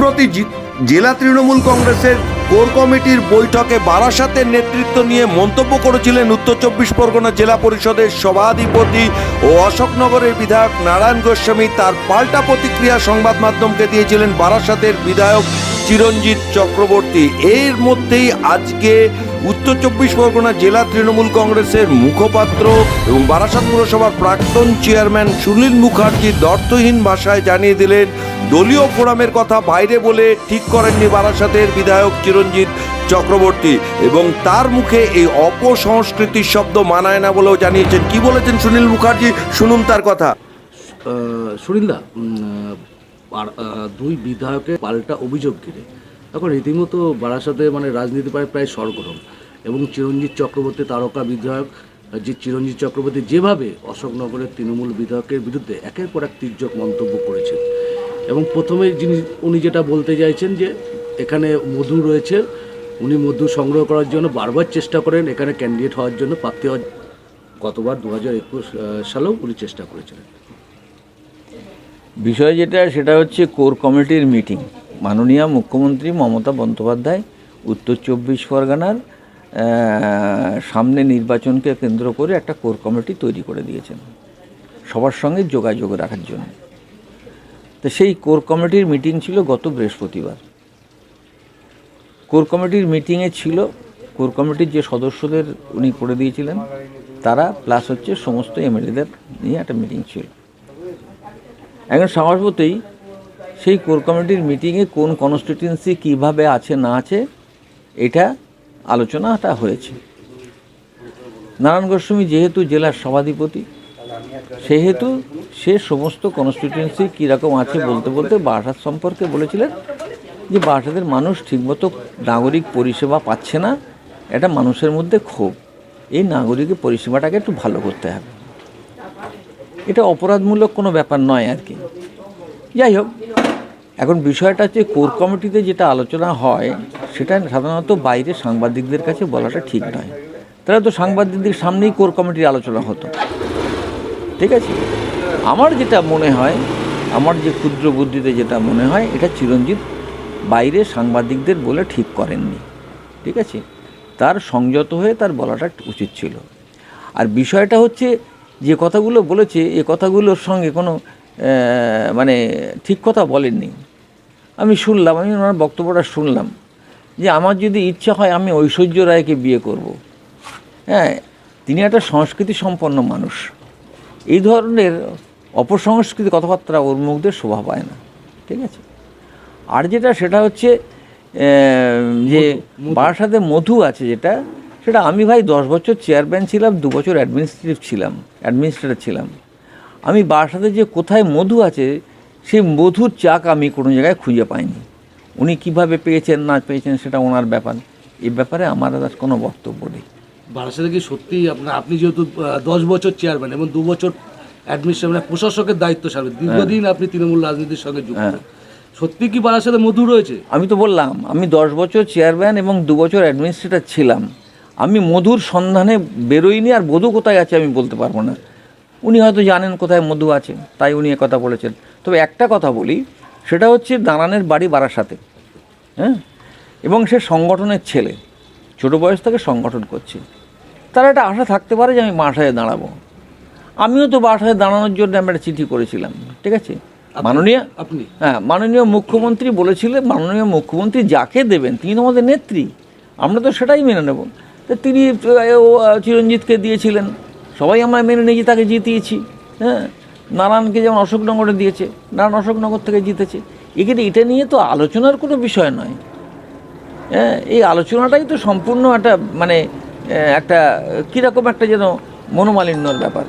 সম্প্রতি জেলা তৃণমূল কংগ্রেসের কোর কমিটির বৈঠকে বারাসাতের নেতৃত্ব নিয়ে মন্তব্য করেছিলেন উত্তর চব্বিশ পরগনা জেলা পরিষদের সভাধিপতি ও অশোকনগরের বিধায়ক নারায়ণ গোস্বামী। তার পাল্টা প্রতিক্রিয়া সংবাদ মাধ্যমকে দিয়েছিলেন বারাসাতের বিধায়ক চিরঞ্জিত চক্রবর্তী। এর মধ্যেই আজকে উত্তর চব্বিশ পরগনা জেলা তৃণমূল কংগ্রেসের মুখপাত্র এবং বারাসাত পুরসভার প্রাক্তন চেয়ারম্যান সুনীল মুখার্জি দর্থহীন ভাষায় জানিয়ে দিলেন, দলীয় ফোরামের কথা বাইরে বলে ঠিক করেননি বারাসাতের বিধায়ক চিরঞ্জিত চক্রবর্তী এবং তার মুখে এই অপসংস্কৃতির শব্দ মানায় না বলেও জানিয়েছেন। কি বলেছেন সুনীল মুখার্জি? শুনুন তার কথা। সুরিন্দা দুই বিধায়কের পাল্টা অভিযোগ ঘিরে। এখন রীতিমতো বারাসাতে মানে রাজনীতি প্রায় প্রায় সরগরম। এবং চিরঞ্জিত চক্রবর্তী তারকা বিধায়ক, যে চিরঞ্জিত চক্রবর্তী যেভাবে অশোকনগরের তৃণমূল বিধায়কের বিরুদ্ধে একের পর এক তির্যক মন্তব্য করেছেন। এবং প্রথমে যিনি, উনি যেটা বলতে চাইছেন যে, এখানে মধু রয়েছে, উনি মধু সংগ্রহ করার জন্য বারবার চেষ্টা করেন, এখানে ক্যান্ডিডেট হওয়ার জন্য প্রার্থী হওয়ার। গতবার দু হাজার একুশ সালেও উনি চেষ্টা করেছিলেন। বিষয় যেটা, সেটা হচ্ছে কোর কমিটির মিটিং। মাননীয় মুখ্যমন্ত্রী মমতা বন্দ্যোপাধ্যায়, উত্তর চব্বিশ পরগনার সামনে নির্বাচনকে কেন্দ্র করে একটা কোর কমিটি তৈরি করে দিয়েছেন। সবার সঙ্গে যোগাযোগ রাখার জন্য। তো সেই কোর কমিটির মিটিং ছিল গত বৃহস্পতিবার। কোর কমিটির মিটিংয়ে ছিল, কোর কমিটির যে সদস্যদের উনি করে দিয়েছিলেন, তারা, প্লাস হচ্ছে সমস্ত এমএলএদের নিয়ে একটা মিটিং ছিল। এখন স্বভাবতই সেই কোর কমিটির মিটিংয়ে কোন কনস্টিটিউয়েন্সি কীভাবে আছে, না আছে, এটা আলোচনাটা হয়েছে। নারায়ণ গোস্বামী যেহেতু জেলার সভাধিপতি, সেহেতু সে সমস্ত কনস্টিটিউয়েন্সি কীরকম আছে বলতে বলতে বারাসাত সম্পর্কে বলেছিলেন যে বারাসাতের মানুষ ঠিকমতো নাগরিক পরিষেবা পাচ্ছে না, এটা মানুষের মধ্যে ক্ষোভ। এই নাগরিক পরিষেবাটাকে একটু ভালো করতে হবে। এটা অপরাধমূলক কোনো ব্যাপার নয় আর কি। যাই হোক, এখন বিষয়টা হচ্ছে কোর কমিটিতে যেটা আলোচনা হয়, সেটা সাধারণত বাইরে সাংবাদিকদের কাছে বলাটা ঠিক নয়। তাহলে তো সাংবাদিকদের সামনেই কোর কমিটির আলোচনা হতো। ঠিক আছে? আমার যেটা মনে হয়, আমার যে ক্ষুদ্র বুদ্ধিতে যেটা মনে হয়, এটা চিরঞ্জিত বাইরে সাংবাদিকদের বলে ঠিক করেননি। ঠিক আছে? তার সংযত হয়ে তার বলাটা উচিত ছিল। আর বিষয়টা হচ্ছে যে কথাগুলো বলেছে এ কথাগুলোর সঙ্গে কোনো মানে ঠিক কথা বলেননি। আমি শুনলাম আমি ওনার বক্তব্যটা শুনলাম যে আমার যদি ইচ্ছা হয় আমি ঐশ্বর্য রায়কে বিয়ে করব। হ্যাঁ তিনি একটা সংস্কৃতি সম্পন্ন মানুষ। এই ধরনের অপসংস্কৃতি কথাবার্তা ওর মুখদের শোভা পায় না ঠিক আছে? আর যেটা সেটা হচ্ছে যে বারাসাতে মধু আছে যেটা সেটা আমি ভাই দশ বছর চেয়ারম্যান ছিলাম দু বছর অ্যাডমিনিস্ট্রেটিভ ছিলাম অ্যাডমিনিস্ট্রেটর ছিলাম। আমি বারাসাতে যে কোথায় মধু আছে সেই মধুর চাক আমি কোনো জায়গায় খুঁজে পাইনি। উনি কীভাবে পেয়েছেন না পেয়েছেন সেটা ওনার ব্যাপার। এই ব্যাপারে আমার আর কোনো বক্তব্য নেই। বারাসাতে কি সত্যি আপনার আপনি যেহেতু দশ বছর চেয়ারম্যান এবং দু বছর অ্যাডমিনিস্ট্রেশন মানে প্রশাসকের দায়িত্ব সামনে দীর্ঘদিন আপনি তৃণমূল রাজনীতির সঙ্গে যুক্ত। সত্যি কি বারাসাতে মধু রয়েছে? আমি তো বললাম আমি দশ বছর চেয়ারম্যান এবং দু বছর অ্যাডমিনিস্ট্রেটর ছিলাম। আমি মধুর সন্ধানে বেরোইনি আর মধু কোথায় আছে আমি বলতে পারব না। উনি হয়তো জানেন কোথায় মধু আছে তাই উনি কথা বলেছেন। তবে একটা কথা বলি সেটা হচ্ছে দাঁড়ানের বাড়ি বারাসাতে হ্যাঁ? এবং সে সংগঠনের ছেলে ছোট বয়স থেকে সংগঠন করছে। তার একটা আশা থাকতে পারে যে আমি বাসায় দাঁড়াবো। আমিও তো বাসায় দাঁড়ানোর জন্য আমি একটা চিঠি করেছিলাম ঠিক আছে? মাননীয় আপনি হ্যাঁ মাননীয় মুখ্যমন্ত্রী বলেছিলেন মাননীয় মুখ্যমন্ত্রী যাকে দেবেন তিনি তো আমাদের নেত্রী। আমরা তো সেটাই মেনে নেব। তিনি চিরঞ্জিতকে দিয়েছিলেন। সবাই আমরা মেনে নিয়েছি, তাকে জিতিয়েছি। হ্যাঁ? নারায়ণকে যেমন অশোকনগরে দিয়েছে, নারায়ণ অশোকনগর থেকে জিতেছে। এখানে এটা নিয়ে তো আলোচনার কোনো বিষয় নয়। হ্যাঁ? এই আলোচনাটাই তো সম্পূর্ণ একটা মানে একটা, কীরকম একটা যেন মনোমালিন্যর ব্যাপার।